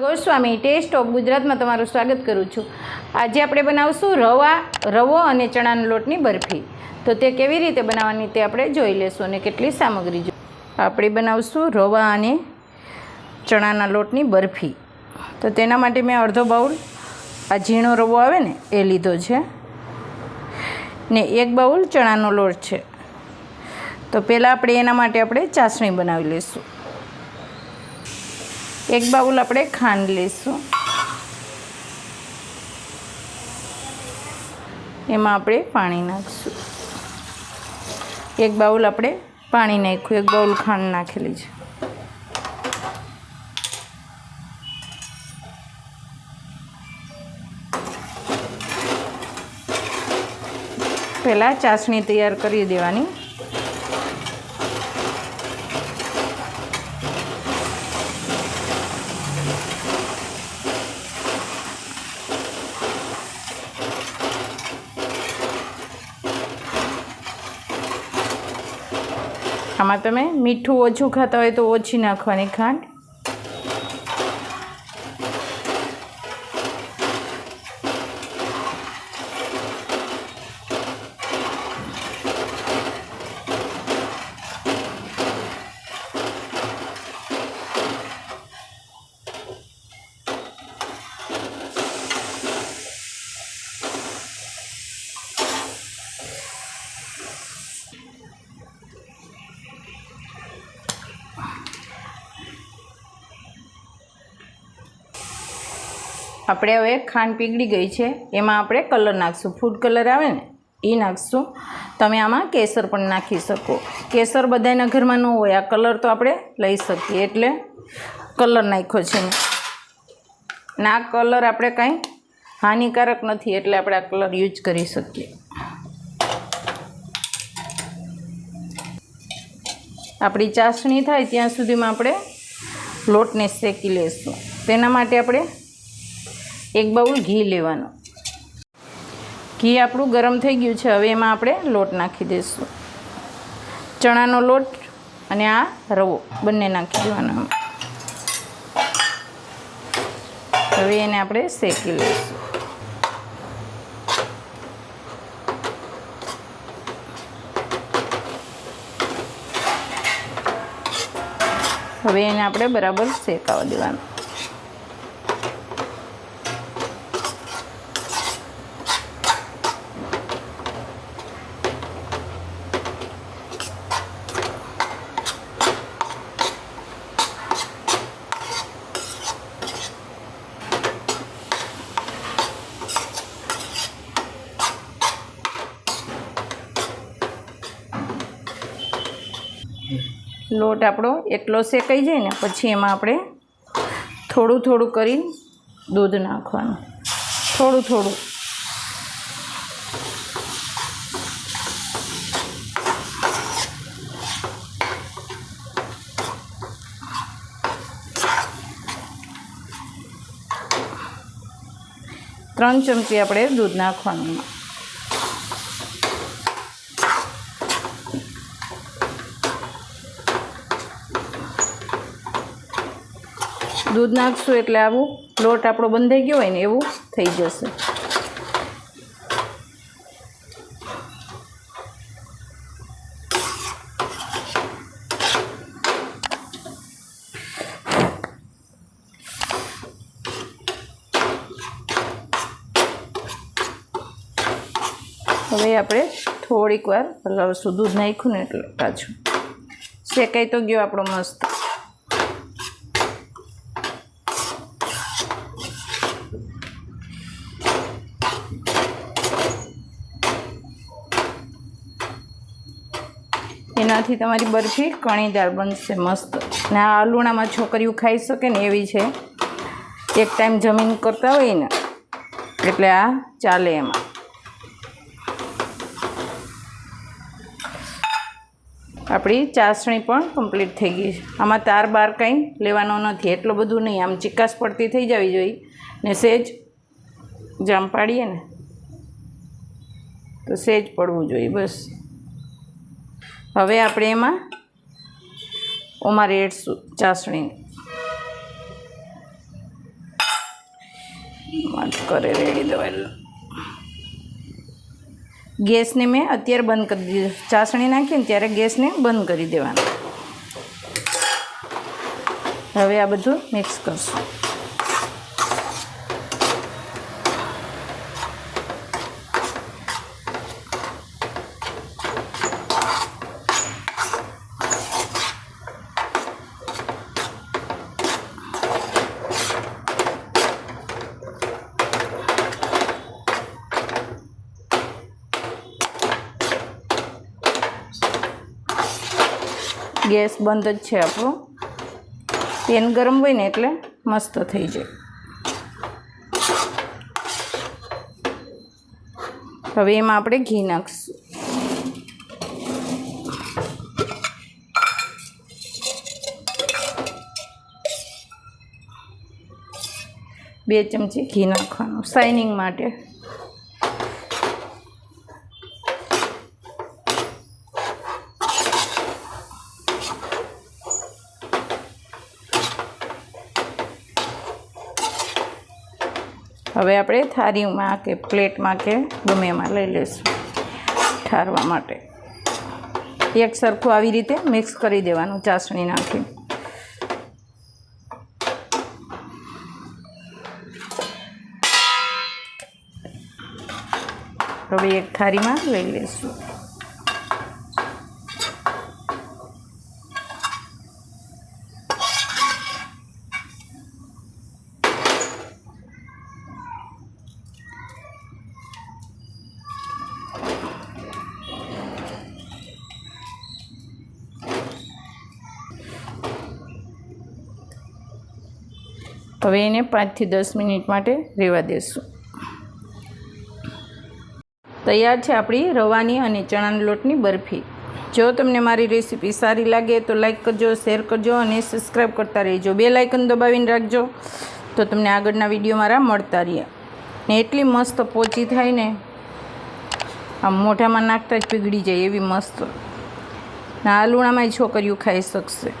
Goswami test of ગુજરાતમાં તમારું સ્વાગત કરું છું. આજે આપણે બનાવશું રવા, રવો અને ચણાના લોટની બરફી. તો તે કેવી રીતે બનાવવાની તે આપણે જોઈ લેશું અને કેટલી સામગ્રી જો આપણે બનાવશું રવા અને ચણાના લોટની બરફી. તો તેના માટે મેં અડધો બાઉલ આ ઝીણો રવો આવે ને, એ લીધો છે. ને એક બાઉલ ચણાનો લોટ છે. તો પહેલાં આપણે એના માટે આપણે ચાસણી બનાવી લઈશું એક બાઉલ આપણે ખાંડ લઈશું. એમાં આપણે પાણી નાખીશું. એક બાઉલ આપણે પાણી નાખ્યું, એક બાઉલ ખાંડ નાખેલી છે. પહેલાં ચાસણી તૈયાર કરી દેવાની. આમાં તમે મીઠું ઓછું ખાતા હોય તો ઓછી નાખવાની ખાંડ. આપણે હવે ખાંડ પીગળી ગઈ છે. એમાં આપણે કલર નાખશું. ફૂડ કલર આવે ને એ નાખશું. તમે આમાં કેસર પણ નાખી શકો. કેસર બધાના ઘરમાં ન હોય. આ કલર તો આપણે લઈ શકીએ. એટલે કલર નાખ્યો છે ના કલર આપણે કાંઈ હાનિકારક નથી. એટલે આપણે આ કલર યુઝ કરી શકીએ. આપણી ચાસણી થાય ત્યાં સુધીમાં આપણે લોટને શેકી લઈશું તેના માટે આપણે એક બાઉલ ઘી લેવાનું. ઘી આપણું ગરમ થઈ ગયું છે. હવે એમાં આપણે લોટ નાખી દઈશું. ચણાનો લોટ અને આ રવો બંને નાખી દેવાનો હવે એને આપણે શેકી લઈશું. હવે એને આપણે બરાબર શેકાવા દેવાનું. લોટ આપણો એટલો શેકાઈ જાય ને, પછી એમાં આપણે થોડું થોડું કરીને દૂધ નાખવાનું. થોડું થોડું. ત્રણ ચમચી આપણે દૂધ નાખવાનું. દૂધ નાખશું એટલે આવું લોટ આપણો બંધાઈ ગયો હોય ને એવું થઈ જશે. હવે આપણે થોડીક વાર હલાવશું. દૂધ નાખ્યું ને એટલે પાછું શેકાઈ તો ગયો આપણો મસ્ત. એનાથી તમારી બરફી કણીદાર બનશે મસ્ત. ને આ લૂણામાં છોકરીઓ ખાઈ શકે ને એવી છે. એક ટાઈમ જમીન કરતા હોય ને, એટલે આ ચાલે એમાં. આપણી ચાસણી પણ કમ્પ્લીટ થઈ ગઈ છે. આમાં તાર બાર કંઈ લેવાનો નથી. એટલું બધું નહીં. આમ ચિકાસ પડતી થઈ જવી જોઈએ. ને સેજ જામ પાડીએ ને, તો સેજ પડવું જોઈએ બસ. હવે આપણે એમાં ઉમારી એડશું ચાસણી કરે રેડી દવાઈ ગેસને મેં અત્યારે બંધ કરી દીધો. ચાસણી નાખીને ત્યારે ગેસને બંધ કરી દેવાનો. હવે આ બધું મિક્સ કરશું. ગેસ બંધ જ છે આપણો. પેન ગરમ હોય ને એટલે મસ્ત થઈ જાય. હવે એમાં આપણે ઘી નાખશું. બે ચમચી ઘી નાખવાનું શાઇનિંગ માટે. હવે આપણે થાળીમાં કે પ્લેટમાં કે ગમે એમાં લઈ લઈશું ઠારવા માટે. એક સરખું આવી રીતે મિક્સ કરી દેવાનું ચાસણી નાખી. હવે એક થારીમાં લઈ લઈશું. હવે એને પાંચથી દસ મિનિટ માટે રહેવા દેશું. તૈયાર છે આપણી રવાની અને ચણાના લોટની બરફી. જો તમને મારી રેસીપી સારી લાગે તો લાઇક કરજો, શેર કરજો અને સબસ્ક્રાઈબ કરતા રહેજો. બે લાઇકન દબાવીને રાખજો તો તમને આગળના વીડિયો મારા મળતા રહે ને એટલી મસ્ત પોચી થાય ને, આમ મોઢામાં નાખતા જ પીગળી જાય એવી મસ્ત. ના આ લૂણામાંય છોકરીઓ ખાઈ શકશે.